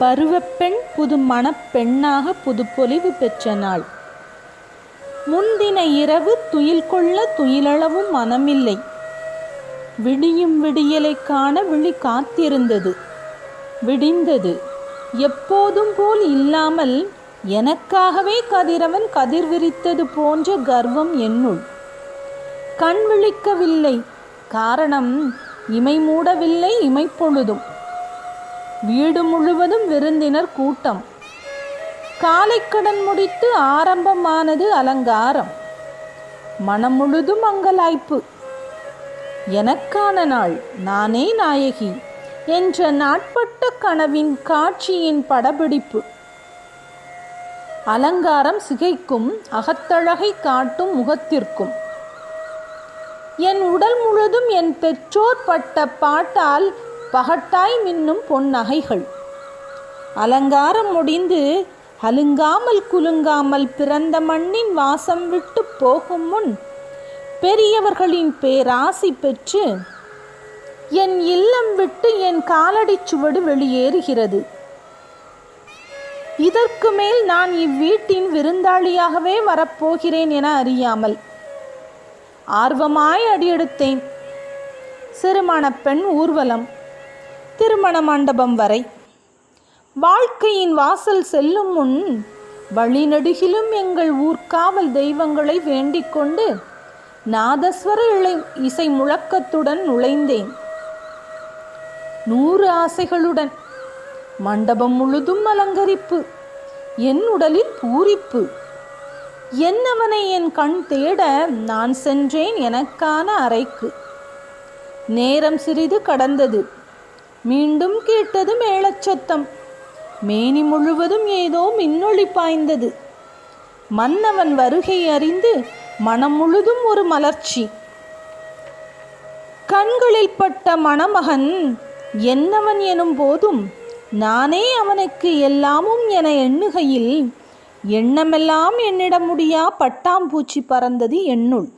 பருவப்பெண் புது மணப்பெண்ணாக புதுப்பொலிவு பெற்ற நாள். முன்தின இரவு துயில் கொள்ள துயிலளவும் மனமில்லை. விடியும் விடியலை காண விழி காத்திருந்தது. விடிந்தது. எப்போதும் போல் இல்லாமல் எனக்காகவே கதிரவன் கதிர் விரித்தது போன்ற கர்வம் என்னுள். கண் விழிக்கவில்லை. காரணம் இமை மூடவில்லை இமைப்பொழுதும் வீடு முழுவதும் விருந்தினர் கூட்டம். காலைக்கடன் முடித்து ஆரம்பமானது அலங்காரம். மனம் முழுதும் அங்கலாய்ப்பு. எனக்கான நாள் நானே நாயகி என்ற நாட்பட்ட கனவின் காட்சியின் படப்பிடிப்பு. அலங்காரம் சிகைக்கும் அகத்தழகை காட்டும் முகத்திற்கும். என் உடல் முழுதும் என் பெற்றோர் பட்ட பாட்டால் பகட்டாய் மின்னும் பொன்னகைகள். அலங்காரம் முடிந்து அலுங்காமல் குலுங்காமல் பிறந்த மண்ணின் வாசம் விட்டு போகும் முன் பெரியவர்களின் பேராசி பெற்று என் இல்லம் விட்டு என் காலடிச் சுவடு வெளியேறுகிறது. இதற்கு மேல் நான் இவ்வீட்டின் விருந்தாளியாகவே வரப்போகிறேன் என அறியாமல் ஆர்வமாய் அடியெடுத்தேன். சிறுமான பெண் ஊர்வலம் திருமண மண்டபம் வரை. வாழ்க்கையின் வாசல் செல்லும் முன் வழிநடுகிலும் எங்கள் ஊர்காவல் தெய்வங்களை வேண்டிக் கொண்டு நாதஸ்வர இளை இசை முழக்கத்துடன் நுழைந்தேன். நூறு ஆசைகளுடன் மண்டபம் முழுதும் அலங்கரிப்பு என் உடலில் பூரிப்பு. என்னவனை என் கண் தேட நான் சென்றேன் எனக்கான அறைக்கு. நேரம் சிறிது கடந்தது. மீண்டும் கேட்டது மேளச்சத்தம் மேனி முழுவதும் ஏதோ மின்னொளி பாய்ந்தது. மன்னவன் வருகை அறிந்து மனம் முழுதும் ஒரு மலர்ச்சி. கண்களில் பட்ட மணமகன் என்னவன் எனும் போதும் நானே அவனுக்கு எல்லாமும் என எண்ணுகையில் எண்ணமெல்லாம் என்னிட முடியா பட்டாம்பூச்சி பறந்தது என்னுள்.